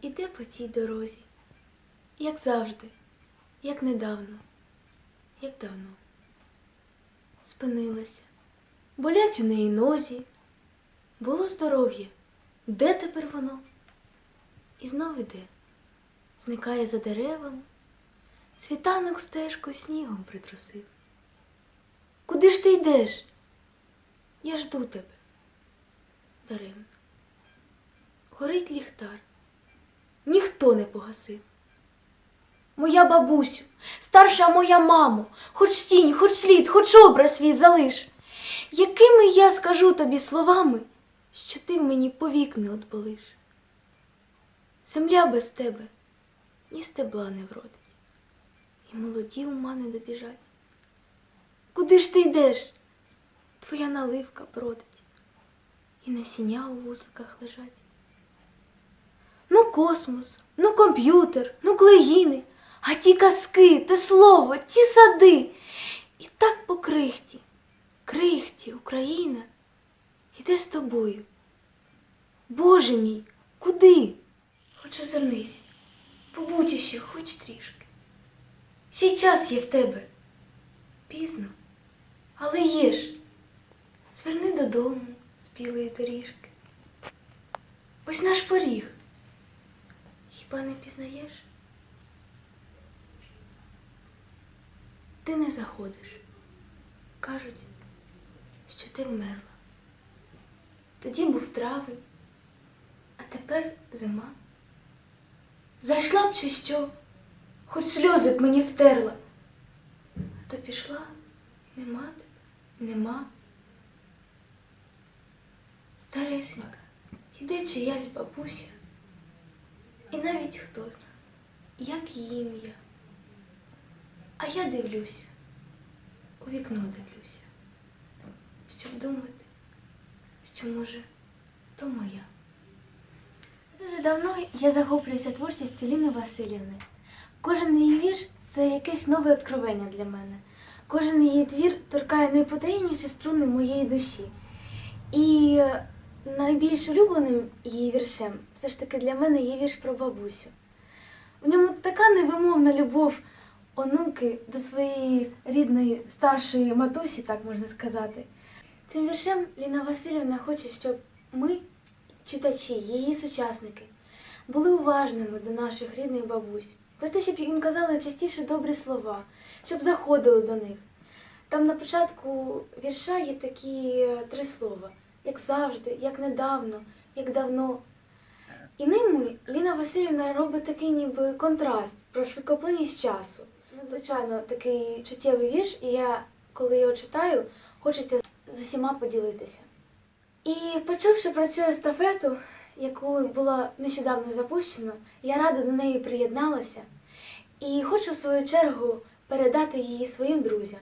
Іде по цій дорозі, як завжди, як недавно, як давно. Спинилася, болять у неї нозі, було здоров'я, де тепер воно? І знов іде, зникає за деревами, світанок стежку снігом притрусив. Куди ж ти йдеш? Я жду тебе. Даремно. Горить ліхтар. Ніхто не погасив. Моя бабусю, старша моя мамо, хоч тінь, хоч слід, хоч образ свій залиш. Якими я скажу тобі словами, що ти мені повік не отболиш? Земля без тебе ні стебла не вродить, і молоді ума не добіжать. Куди ж ти йдеш? Твоя наливка бродить, і насіння у вузликах лежать. Космос, ну комп'ютер, ну клеїни, а ті казки, те слово, ті сади. І так по крихті, крихті, Україна, іде з тобою. Боже мій, куди? Хоч озирнись, побудь іще хоч трішки. Ще й час є в тебе. Пізно, але є ж. Зверни додому з білої доріжки. Ось наш поріг. Хіба не пізнаєш? Ти не заходиш. Кажуть, що ти вмерла. Тоді був травень, а тепер зима. Зайшла б чи що, хоч сльози б мені втерла. А то пішла, нема тебе, нема. Старесенька, іде чиясь бабуся. І навіть хто знає, як її ім'я. А я дивлюся, у вікно дивлюся, щоб думати, що може, то моя. Дуже давно я захоплююся творчістю Ліни Васильівни. Кожен її вірш це якесь нове откровення для мене. Кожен її твір торкає найпотаємніші струни моєї душі. І найбільш улюбленим її віршем все ж таки для мене є вірш про бабусю. В ньому така невимовна любов онуки до своєї рідної старшої матусі, так можна сказати. Цим віршем Ліна Васильівна хоче, щоб ми, читачі, її сучасники, були уважними до наших рідних бабусь. Про те, щоб їм казали частіше добрі слова, щоб заходили до них. Там на початку вірша є такі е, три слова: як завжди, як недавно, як давно. І ними Ліна Васильівна робить такий ніби контраст про швидкоплинність часу. Надзвичайно такий чуттєвий вірш, і я, коли його читаю, хочеться з усіма поділитися. І почувши про цю естафету, яку було нещодавно запущено, я радо до неї приєдналася і хочу в свою чергу передати її своїм друзям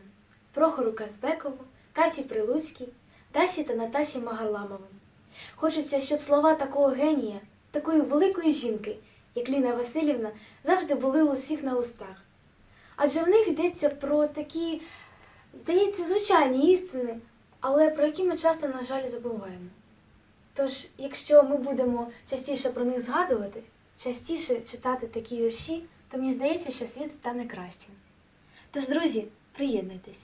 Прохору Казбекову, Каті Прилуцькій, Даші та Наташі Магарламовим. Хочеться, щоб слова такого генія, такої великої жінки, як Ліна Васильівна, завжди були у всіх на устах. Адже в них йдеться про такі, здається, звичайні істини, але про які ми часто, на жаль, забуваємо. Тож, якщо ми будемо частіше про них згадувати, частіше читати такі вірші, то мені здається, що світ стане кращим. Тож, друзі, приєднуйтесь.